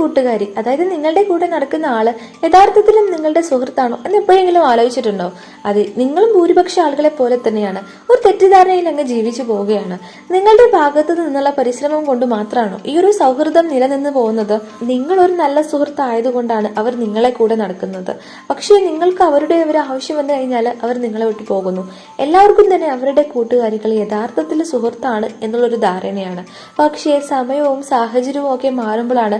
കൂട്ടുകാരി അതായത് നിങ്ങളുടെ കൂടെ നടക്കുന്ന ആൾ യഥാർത്ഥത്തിലും നിങ്ങളുടെ സുഹൃത്താണോ എന്ന് എപ്പോഴെങ്കിലും ആലോചിച്ചിട്ടുണ്ടോ? അതെ നിങ്ങളും ഭൂരിപക്ഷ ആളുകളെ പോലെ തന്നെയാണ്. ഒരു തെറ്റിദ്ധാരണയിൽ അങ്ങ് ജീവിച്ചു പോവുകയാണ്. നിങ്ങളുടെ ഭാഗത്തു നിന്നുള്ള പരിശ്രമം കൊണ്ട് മാത്രമാണോ ഈ ഒരു സൗഹൃദം നിലനിന്ന് പോകുന്നത്? നിങ്ങൾ ഒരു നല്ല സുഹൃത്തായതുകൊണ്ടാണ് അവർ നിങ്ങളെ കൂടെ നടക്കുന്നത്. പക്ഷേ നിങ്ങൾക്ക് അവരുടെ ഒരു ആവശ്യം വന്നു കഴിഞ്ഞാൽ അവർ നിങ്ങളെ വിട്ടു പോകുന്നു. എല്ലാവർക്കും തന്നെ അവരുടെ കൂട്ടുകാരികൾ യഥാർത്ഥത്തിൽ സുഹൃത്താണ് എന്നുള്ളൊരു ധാരണയാണ്. പക്ഷേ സമയവും സാഹചര്യവും ഒക്കെ മാറുമ്പോഴാണ്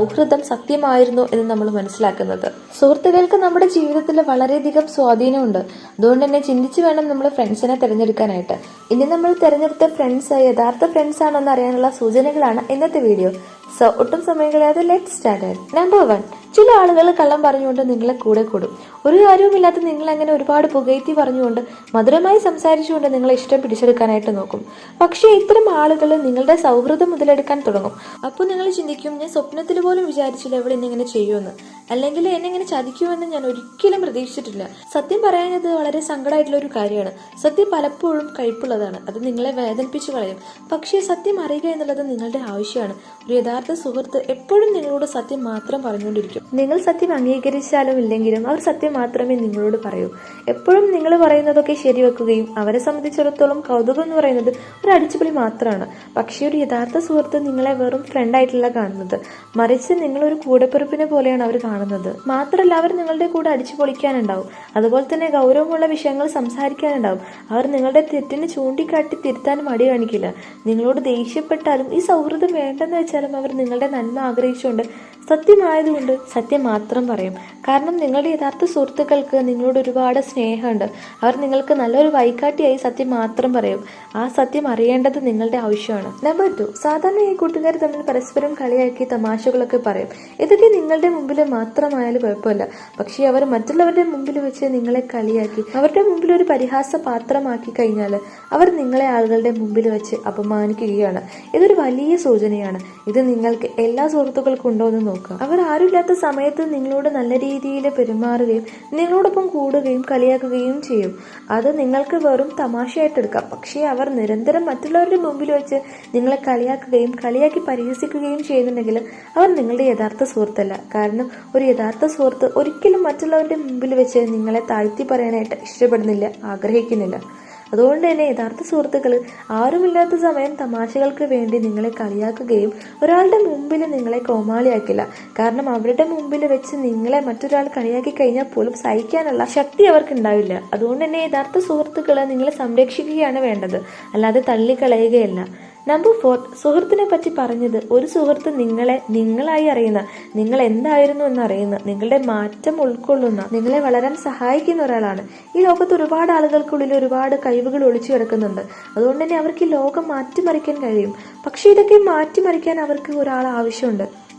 സൗഹൃദം സത്യമായിരുന്നു എന്ന് നമ്മൾ മനസ്സിലാക്കുന്നത്. സുഹൃത്തുക്കൾക്ക് നമ്മുടെ ജീവിതത്തിൽ വളരെയധികം സ്വാധീനമുണ്ട്. അതുകൊണ്ട് തന്നെ ചിന്തിച്ചു വേണം നമ്മൾ ഫ്രണ്ട്സിനെ തിരഞ്ഞെടുക്കാനായിട്ട്. ഇനി നമ്മൾ തിരഞ്ഞെടുത്ത ഫ്രണ്ട്സ് യഥാർത്ഥ ഫ്രണ്ട്സ് ആണെന്ന് അറിയാനുള്ള സൂചനകളാണ് ഇന്നത്തെ വീഡിയോ. സോ ഒട്ടും സമയം കളയാതെ ലെറ്റ് സ്റ്റാർട്ട് നമ്പർ വൺ ചില ആളുകൾ കള്ളം പറഞ്ഞുകൊണ്ട് നിങ്ങളെ കൂടെ കൂടും. ഒരു കാര്യവുമില്ലാത്ത നിങ്ങൾ അങ്ങനെ ഒരുപാട് പുകയത്തി പറഞ്ഞുകൊണ്ട് മധുരമായി സംസാരിച്ചുകൊണ്ട് നിങ്ങളെ ഇഷ്ടം പിടിച്ചെടുക്കാനായിട്ട് നോക്കും. പക്ഷേ ഇത്തരം ആളുകൾ നിങ്ങളുടെ സൗഹൃദം മുതലെടുക്കാൻ തുടങ്ങും. അപ്പോൾ നിങ്ങൾ ചിന്തിക്കും ഞാൻ സ്വപ്നത്തിൽ പോലും വിചാരിച്ചില്ല എവിടെ ഇന്നിങ്ങനെ ചെയ്യുമെന്ന്. അല്ലെങ്കിൽ എന്നെ ഇങ്ങനെ ചതിക്കുമെന്ന് ഞാൻ ഒരിക്കലും പ്രതീക്ഷിച്ചിട്ടില്ല. സത്യം പറയാനത് വളരെ സങ്കടമായിട്ടുള്ള ഒരു കാര്യമാണ്. സത്യം പലപ്പോഴും കഴിപ്പുള്ളതാണ് അത് നിങ്ങളെ വേദനിപ്പിച്ചു കളയും. പക്ഷേ സത്യം അറിയുക എന്നുള്ളത് നിങ്ങളുടെ ആവശ്യമാണ്. ഒരു യഥാർത്ഥ സുഹൃത്ത് എപ്പോഴും നിങ്ങളോട് സത്യം മാത്രം പറഞ്ഞുകൊണ്ടിരിക്കും. നിങ്ങൾ സത്യം അംഗീകരിച്ചാലും ഇല്ലെങ്കിലും അവർ സത്യം മാത്രമേ നിങ്ങളോട് പറയൂ. എപ്പോഴും നിങ്ങൾ പറയുന്നതൊക്കെ ശരിവെക്കുകയും അവരെ സംബന്ധിച്ചിടത്തോളം കൗതുകം എന്ന് പറയുന്നത് ഒരു അടിച്ചുപൊളി മാത്രമാണ്. പക്ഷേ ഒരു യഥാർത്ഥ സുഹൃത്ത് നിങ്ങളെ വെറും ഫ്രണ്ടായിട്ടല്ല കാണുന്നത്. മറിച്ച് നിങ്ങളൊരു കൂടെപ്പിറപ്പിനെ പോലെയാണ് അവർ കാണുന്നത്. മാത്രമല്ല അവർ നിങ്ങളുടെ കൂടെ അടിച്ചു പൊളിക്കാനുണ്ടാവും. അതുപോലെ തന്നെ ഗൗരവമുള്ള വിഷയങ്ങൾ സംസാരിക്കാനുണ്ടാവും. അവർ നിങ്ങളുടെ തെറ്റിന് ചൂണ്ടിക്കാട്ടി തിരുത്താൻ മടി കാണിക്കില്ല. നിങ്ങളോട് ദേഷ്യപ്പെട്ടാലും ഈ സൗഹൃദം വേണ്ടെന്ന് വെച്ചാലും അവർ നിങ്ങളുടെ നന്മ ആഗ്രഹിച്ചുകൊണ്ട് സത്യമായതുകൊണ്ട് സത്യം മാത്രം പറയും. കാരണം നിങ്ങളുടെ യഥാർത്ഥ സുഹൃത്തുക്കൾക്ക് നിങ്ങളോട് ഒരുപാട് സ്നേഹമുണ്ട്. അവർ നിങ്ങൾക്ക് നല്ലൊരു വൈകാട്ടിയായി സത്യം മാത്രം പറയും. ആ സത്യം അറിയേണ്ടത് നിങ്ങളുടെ ആവശ്യമാണ്. നമ്പർ ടു സാധാരണ ഈ കൂട്ടുകാർ തമ്മിൽ പരസ്പരം കളിയാക്കി തമാശകളൊക്കെ പറയും. ഇതൊക്കെ നിങ്ങളുടെ മുമ്പിൽ മാത്രമായാലും കുഴപ്പമില്ല. പക്ഷേ അവർ മറ്റുള്ളവരുടെ മുമ്പിൽ വെച്ച് നിങ്ങളെ കളിയാക്കി അവരുടെ മുമ്പിൽ ഒരു പരിഹാസ പാത്രമാക്കി കഴിഞ്ഞാൽ അവർ നിങ്ങളെ ആളുകളുടെ മുമ്പിൽ വെച്ച് അപമാനിക്കുകയാണ്. ഇതൊരു വലിയ സൂചനയാണ്. ഇത് നിങ്ങൾക്ക് എല്ലാ സുഹൃത്തുക്കൾക്കും ഉണ്ടോ എന്ന് നോക്കുക അവർ ആരുമില്ലാത്ത സമയത്ത് നിങ്ങളോട് നല്ല രീതിയിൽ പെരുമാറുകയും നിങ്ങളോടൊപ്പം കൂടുകയും കളിയാക്കുകയും ചെയ്യും. അത് നിങ്ങൾക്ക് വെറും തമാശയായിട്ട് എടുക്കാം. പക്ഷേ അവർ നിരന്തരം മറ്റുള്ളവരുടെ മുമ്പിൽ വെച്ച് നിങ്ങളെ കളിയാക്കുകയും കളിയാക്കി പരിഹസിക്കുകയും ചെയ്യുന്നുണ്ടെങ്കിൽ അവർ നിങ്ങളുടെ യഥാർത്ഥ സുഹൃത്തല്ല. കാരണം ഒരു യഥാർത്ഥ സുഹൃത്ത് ഒരിക്കലും മറ്റുള്ളവരുടെ മുമ്പിൽ വെച്ച് നിങ്ങളെ താഴ്ത്തി പറയാനായിട്ട് ഇഷ്ടപ്പെടുന്നില്ല ആഗ്രഹിക്കുന്നില്ല. അതുകൊണ്ട് തന്നെ യഥാർത്ഥ സുഹൃത്തുക്കൾ ആരുമില്ലാത്ത സമയം തമാശകൾക്ക് വേണ്ടി നിങ്ങളെ കളിയാക്കുകയും ഒരാളുടെ മുമ്പിൽ നിങ്ങളെ കോമാളിയാക്കില്ല. കാരണം അവരുടെ മുമ്പിൽ വെച്ച് നിങ്ങളെ മറ്റൊരാൾ കളിയാക്കി കഴിഞ്ഞാൽ പോലും സഹിക്കാനുള്ള ശക്തി അവർക്ക് ഉണ്ടാവില്ല അതുകൊണ്ട് തന്നെ യഥാർത്ഥ സുഹൃത്തുക്കൾ നിങ്ങളെ സംരക്ഷിക്കുകയാണ് വേണ്ടത്. അല്ലാതെ തള്ളിക്കളയുകയല്ല. നമ്പർ ഫോർ സുഹൃത്തിനെ പറ്റി പറഞ്ഞത് ഒരു സുഹൃത്ത് നിങ്ങളെ നിങ്ങളായി അറിയുന്ന നിങ്ങൾ എന്തായിരുന്നു എന്ന് അറിയുന്ന നിങ്ങളുടെ മാറ്റം ഉൾക്കൊള്ളുന്ന നിങ്ങളെ വളരാൻ സഹായിക്കുന്ന ഒരാളാണ്. ഈ ലോകത്ത് ഒരുപാട് ആളുകൾക്കുള്ളിൽ ഒരുപാട് കഴിവുകൾ ഒളിച്ചു കിടക്കുന്നുണ്ട്. അതുകൊണ്ട് തന്നെ അവർക്ക് ഈ ലോകം മാറ്റിമറിക്കാൻ കഴിയും. പക്ഷെ ഇതൊക്കെ മാറ്റിമറിക്കാൻ അവർക്ക് ഒരാൾ ആവശ്യമുണ്ട്